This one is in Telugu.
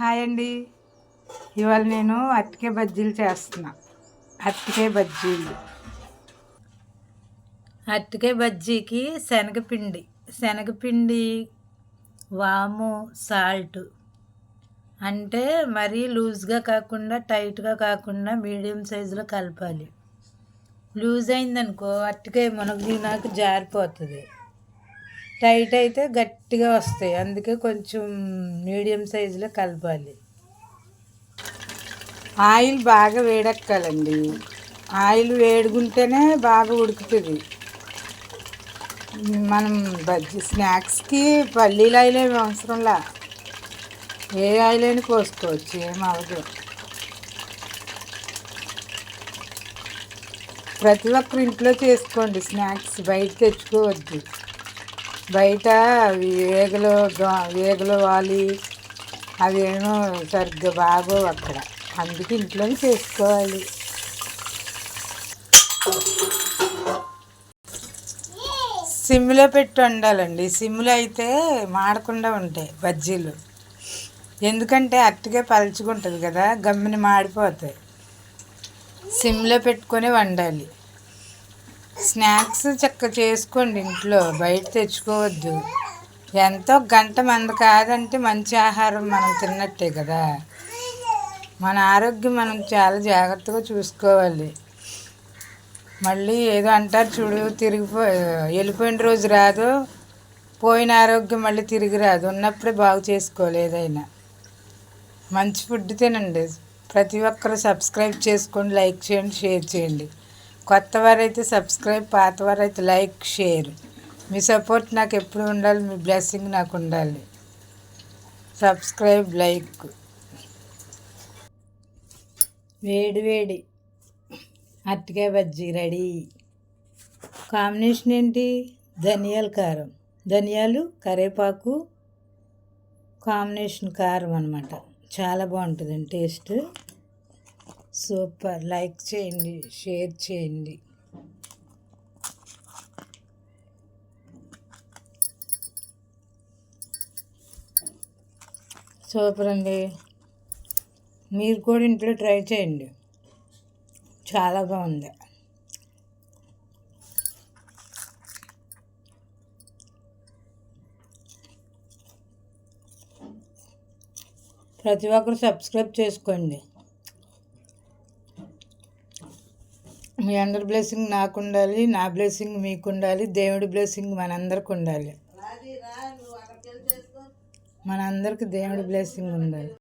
హాయ్ అండి ఇవాళ నేను అరటికాయ బజ్జీలు చేస్తున్నా. అరటికాయ బజ్జీలు. అరటికాయ బజ్జీకి శనగపిండి. శనగపిండి వాము సాల్ట్. అంటే మరీ లూజ్గా కాకుండా టైట్గా కాకుండా మీడియం సైజులో కలపాలి. లూజ్ అయిందనుకో అరటికాయ మునగదినాక జారిపోతుంది. టైట్ అయితే గట్టిగా వస్తాయి. అందుకే కొంచెం మీడియం సైజులో కలపాలి. ఆయిల్ బాగా వేడెక్కాలండి. ఆయిల్ వేడుకుంటేనే బాగా ఉడుకుతుంది. మనం బజ్జీ స్నాక్స్కి పల్లీలు ఆయిల్ ఏమి అవసరంలా? ఏ ఆయిల్ అయినా పోసుకోవచ్చు ఏం అవ్వదు. ప్రతి ఒక్కరు ఇంట్లో చేసుకోండి. స్నాక్స్ బయట తెచ్చుకోవద్దు. బయట వేగులు వేగులు వాలి. అవేమో సరిగ్గా బాగోవు అక్కడ. అందుకే ఇంట్లోనే చేసుకోవాలి. సిమ్లో పెట్టి వండాలండి. సిమ్లో అయితే మాడకుండా ఉంటాయి బజ్జీలు. ఎందుకంటే అట్టిగా పలుచుకుంటుంది కదా గమ్మిని మాడిపోతాయి. సిమ్లో పెట్టుకొని వండాలి. స్నాక్స్ చక్క చేసుకోండి ఇంట్లో బయట తెచ్చుకోవద్దు. ఎంతో గంట మంది కాదంటే మంచి ఆహారం మనం తిన్నట్టే కదా. మన ఆరోగ్యం మనం చాలా జాగ్రత్తగా చూసుకోవాలి. మళ్ళీ ఏదో అంటారు చూడు తిరిగిపో వెళ్ళిపోయిన రోజు రాదు పోయిన ఆరోగ్యం మళ్ళీ తిరిగి రాదు. ఉన్నప్పుడే బాగు చేసుకోవాలి ఏదైనా. మంచి ఫుడ్ తినండి. ప్రతి ఒక్కరు సబ్స్క్రైబ్ చేసుకోండి లైక్ చేయండి షేర్ చేయండి. కొత్త వారైతే సబ్స్క్రైబ్ పాత వారైతే లైక్ షేర్. మీ సపోర్ట్ నాకు ఎప్పుడు ఉండాలి మీ బ్లెస్సింగ్ నాకు ఉండాలి సబ్స్క్రైబ్ లైక్. వేడి వేడి. అరటికాయ బజ్జీ రెడీ. కాంబినేషన్ ఏంటి? ధనియాల కారం. ధనియాలు కరివేపాకు కాంబినేషన్ కారం అనమాట చాలా బాగుంటుందండి టేస్ట్. సూపర్. లైక్ చేయండి షేర్ చేయండి. సూపర్ అండి. మీరు కూడా ఇంట్లో ట్రై చేయండి. చాలా బాగుంది. ప్రతి ఒక్కరు సబ్స్క్రైబ్ చేసుకోండి. మీ అందరి బ్లెస్సింగ్ నాకు ఉండాలి నా బ్లెస్సింగ్ మీకు ఉండాలి దేవుడి బ్లెస్సింగ్ మనందరికి ఉండాలి మనందరికి దేవుడి బ్లెస్సింగ్ ఉండాలి.